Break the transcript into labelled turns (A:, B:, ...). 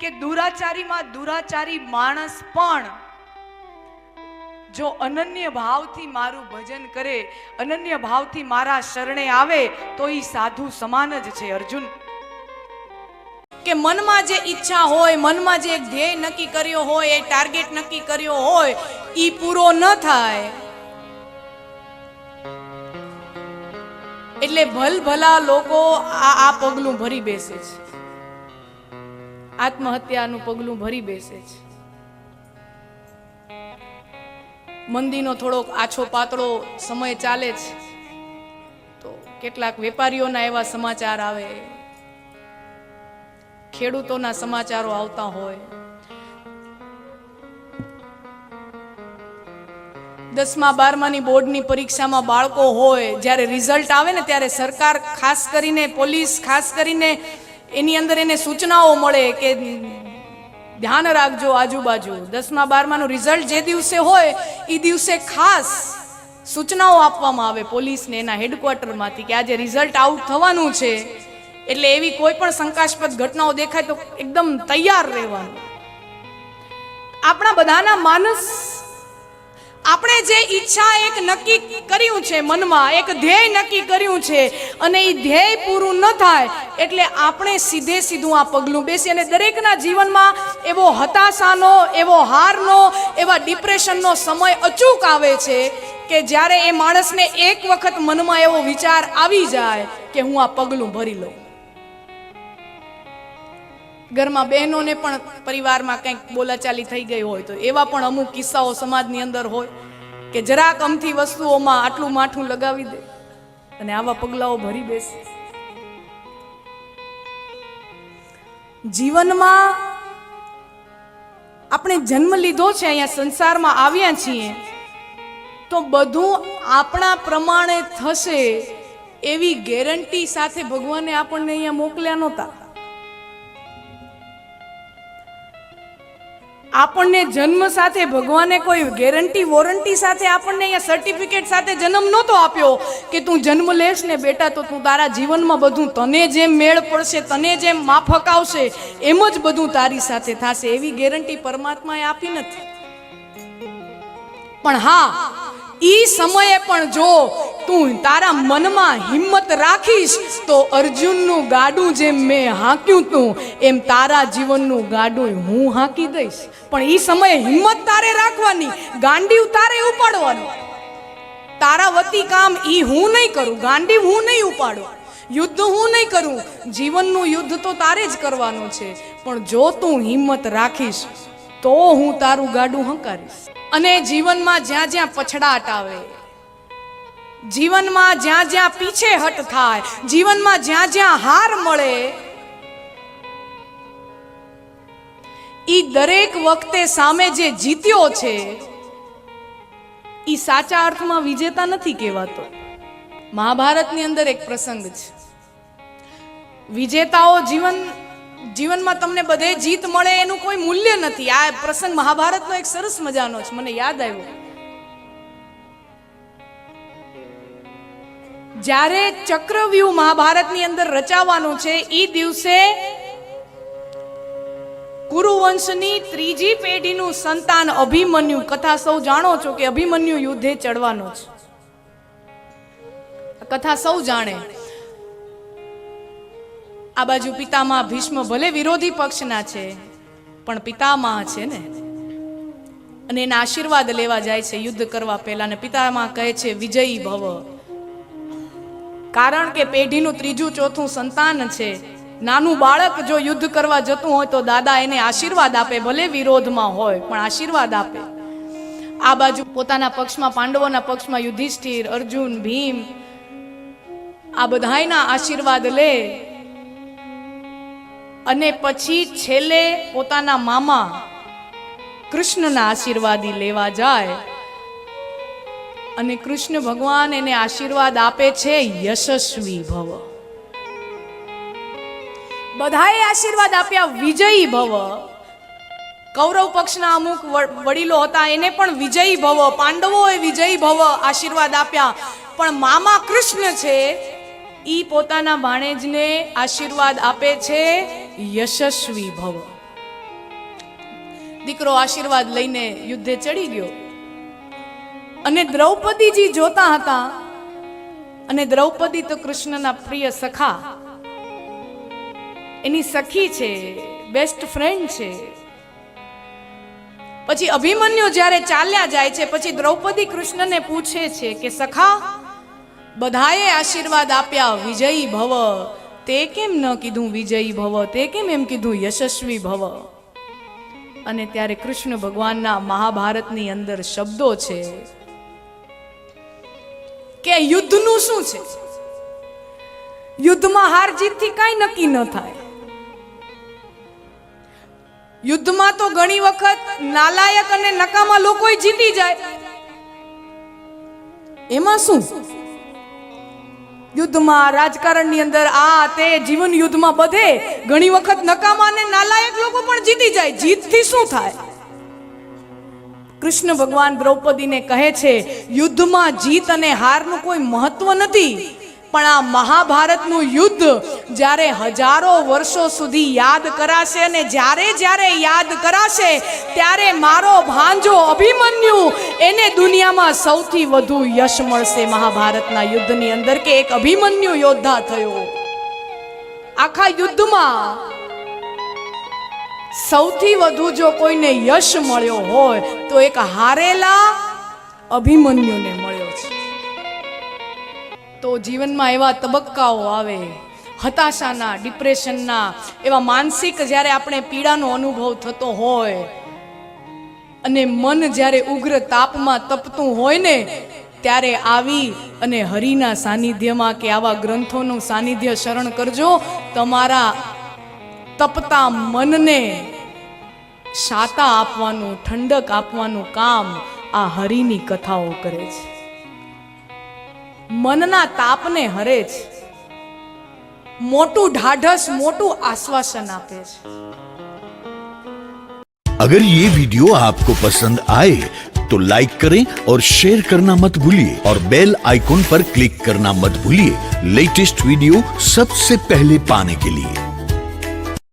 A: કે દુરાચારીમાં દુરાચારી માણસ પણ જો અનન્ય ભાવથી મારું ભજન કરે, અનન્ય ભાવથી મારા શરણે આવે, તો એ સાધુ સમાન જ છે, અર્જુન.
B: કે મનમાં જે ઈચ્છા હોય, મનમાં જે ધ્યેય નક્કી કર્યો હોય, એ ટાર્ગેટ નક્કી કર્યો હોય એ પૂરો ન થાય. એટલે ભલભલા લોકો આ આ પગલું ભરી બેસે છે. આત્મહત્યાનું પગલું ભરી બેસે છે. મંદીનો થોડોક આછો પાતળો સમય ચાલે છે. તો કેટલાક વેપારીઓના એવા સમાચાર આવે. ખેડૂતોના સમાચારો આવતા હોય. દસમા, બારમાની બોર્ડની પરીક્ષામાં બાળકો હોય, જ્યારે રિઝલ્ટ આવે ને ત્યારે સરકાર ખાસ કરીને, પોલીસ ખાસ કરીને એની અંદર એને સૂચનાઓ મળે કે ધ્યાન રાખજો આજુબાજુ. દસમા, બારમાનું રિઝલ્ટ જે દિવસે હોય, એ દિવસે ખાસ સૂચનાઓ આપવામાં આવે પોલીસને એના હેડક્વાર્ટરમાંથી કે આજે રિઝલ્ટ આઉટ થવાનું છે. એટલે એવી કોઈ પણ શંકાસ્પદ ઘટનાઓ દેખાય તો એકદમ તૈયાર રહેવાનું. આપણા બધાના માનસ આપણે જે ઈચ્છા એક નક્કી કર્યું છે મનમાં, એક ધ્યેય નક્કી કર્યું છે અને એ ધ્યેય પૂરું ન થાય એટલે આપણે સીધે સીધું આ પગલું બેસી અને દરેકના જીવનમાં એવો હતાશાનો, એવો હારનો, એવા ડિપ્રેશનનો સમય અચૂક આવે છે કે જ્યારે એ માણસને એક વખત મનમાં એવો વિચાર આવી જાય કે હું આ પગલું ભરી લઉં. ઘરમાં બહેનોને પણ પરિવારમાં કંઈક બોલાચાલી થઈ ગઈ હોય તો એવા પણ અમુક કિસ્સાઓ સમાજની અંદર હોય કે જરાક અમથી વસ્તુઓમાં આટલું માઠું લગાવી દે અને આવા પગલાઓ ભરી બેસે. જીવનમાં આપણે જન્મ લીધો છે, અહીંયા સંસારમાં આવ્યા છીએ, તો બધું આપણા પ્રમાણે થશે એવી ગેરંટી સાથે ભગવાને આપણને અહીંયા મોકલ્યા નહોતા. આપણને જન્મ સાથે ભગવાને કોઈ ગેરંટી વોરંટી સાથે આપણને અહીંયા સર્ટિફિકેટ સાથે જન્મ નહોતો આપ્યો કે તું જન્મ લેશ ને બેટા, તો તું તારા જીવનમાં બધું તને જેમ મેળ પડશે, તને જેમ માફક આવશે, એમ જ બધું તારી સાથે થશે. એવી ગેરંટી પરમાત્માએ આપી નથી. પણ હા, ઈ સમયે પણ જો તું તારા મનમાં હિંમત રાખીશ તો અર્જુનનું ગાડું જેમ મેં હાંક્યું તું, એમ તારા જીવનનું ગાડું હું હાંકી દઈશ. પણ એ સમયે હિંમત તારે રાખવાની ગાંડીવ તારે ઉપાડવાનું. તારા વતી કામ એ હું નહીં કરું ગાંડીવ હું નહીં ઉપાડું. યુદ્ધ હું નહીં કરું, જીવનનું યુદ્ધ તો તારે જ કરવાનું છે. પણ જો તું હિંમત રાખીશ, તો હું તારું ગાડું હંકારીશ. અને જીવનમાં જ્યાં જ્યાં પછડાટ આવે જીવનમાં જ્યાં જ્યાં પીછેહટ થાય, જીવનમાં જ્યાં જ્યાં હાર મળે, ઈ દરેક વખતે સામે જે જીત્યો છે, ઈ સાચા અર્થમાં વિજેતા નથી કહેવાતો. મહાભારતની અંદર એક પ્રસંગ છે. વિજેતાઓ જીવન, જીવનમાં તમને બધે જીત મળે એનું કોઈ મૂલ્ય નથી. આ પ્રસંગ મહાભારતનો એક સરસ મજાનો છે. મને યાદ આવ્યો. જ્યારે ચક્રવ્યૂહ મહાભારતની અંદર રચાવાનું છે એ દિવસે કુરુવંશની ત્રીજી પેઢીનું સંતાન અભિમન્યુ, કથા સૌ જાણો છો કે અભિમન્યુ યુદ્ધે ચડવાનો છે. કથા સૌ જાણે. આ બાજુ પિતામહ ભીષ્મ ભલે વિરોધી પક્ષના છે, પણ પિતામહ છે ને? અને એના આશીર્વાદ લેવા જાય છે યુદ્ધ કરવા પહેલા ને પિતામહ કહે છે, વિજયી ભવ. કારણ કે પેઢીનું ત્રીજું ચોથું સંતાન છે. નાનું બાળક જો યુદ્ધ કરવા જતું હોય તો દાદા એને આશીર્વાદ આપે, ભલે વિરોધમાં હોય, પણ આશીર્વાદ આપે. આ બાજુ પોતાના પક્ષમાં, પાંડવોના પક્ષમાં યુધિષ્ઠિર, અર્જુન, ભીમ, આ બધાયના આશીર્વાદ લે. અને પછી છેલ્લે પોતાના મામા કૃષ્ણના આશીર્વાદી લેવા જાય. અને કૃષ્ણ ભગવાન એને આશીર્વાદ આપે છે, યશસ્વી ભવ. બધાએ આશીર્વાદ આપ્યા, વિજયી ભવ. કૌરવ પક્ષના અમુક વડીલો હતા, એને પણ વિજયી ભવ. પાંડવોએ વિજયી ભવ આશીર્વાદ આપ્યા. પણ મામા કૃષ્ણ છે, ઈ પોતાના ભાણેજને આશીર્વાદ આપે છે, યશસ્વી ભવ. દીકરો આશીર્વાદ લઈને યુદ્ધે ચડી ગયો. અને દ્રૌપદીજી જોતા હતા. અને દ્રૌપદી તો કૃષ્ણના પ્રિય સખા. એની સખી છે બેસ્ટ ફ્રેન્ડ છે. પછી અભિમન્યુ જ્યારે ચાલ્યા જાય છે, પછી દ્રૌપદી કૃષ્ણને પૂછે છે કે, સખા, બધાએ આશીર્વાદ આપ્યા વિજયી ભવ. તે કેમ ન કીધું વિજયી ભવ? તે કેમ એમ કીધું યશસ્વી ભવ? અને ત્યારે કૃષ્ણ ભગવાનના મહાભારતની અંદર શબ્દો છે કે યુદ્ધનું શું છે? યુદ્ધમાં હાર જીતથી કાંઈ નક્કી ન થાય. યુદ્ધમાં તો ઘણી વખત નાલાયક અને નકામા લોકો જીતી જાય. એમાં શું? યુદ્ધમાં રાજકારણની અંદર આ તે જીવન યુદ્ધમાં બધે ઘણી વખત નકામા અને નાલાયક લોકો પણ જીતી જાય. જીતથી શું થાય? કૃષ્ણ ભગવાન દ્રૌપદીને કહે છે, યુદ્ધમાં જીત અને હારનું કોઈ મહત્વ નથી. પણ આ મહાભારતનું યુદ્ધ જ્યારે હજારો વર્ષો સુધી યાદ કરાશે અને જ્યારે જ્યારે યાદ કરાશે, ત્યારે મારો ભાંજો અભિમન્યુ. એને દુનિયામાં સૌથી વધુ યશ મળશે મહાભારતના યુદ્ધની અંદર કે એક અભિમન્યુ યોદ્ધા થયો. આખા યુદ્ધમાં સૌથી વધુ જો કોઈને યશ મળ્યો હોય, તો એક હારેલા અભિમન્યુને મળ્યો છે. તો જીવનમાં એવા તબક્કાઓ આવે, હતાશાના, ડિપ્રેશનના, એવા માનસિક જ્યારે આપણે પીડાનો અનુભવ થતો હોય, અને મન જ્યારે ઉગ્ર તાપમાં તપતું હોય ને, ત્યારે આવી અને હરિના સાનિધ્યમાં કે આવા ગ્રંથોનું સાનિધ્ય શરણ કરજો, તમારા તપતા મનને શાતા આપવાનું ઠંડક આપવાનું કામ આ હરિની કથાઓ કરે છે મનના તાપને હરે છે મોટું ઢાઢસ મોટું આશ્વાસન આપે છે
C: अगर ये वीडियो आपको पसंद आए तो लाइक करें और शेयर करना मत भूलिए और बेल आइकॉन पर क्लिक करना मत भूलिए लेटेस्ट वीडियो सबसे पहले पाने के लिए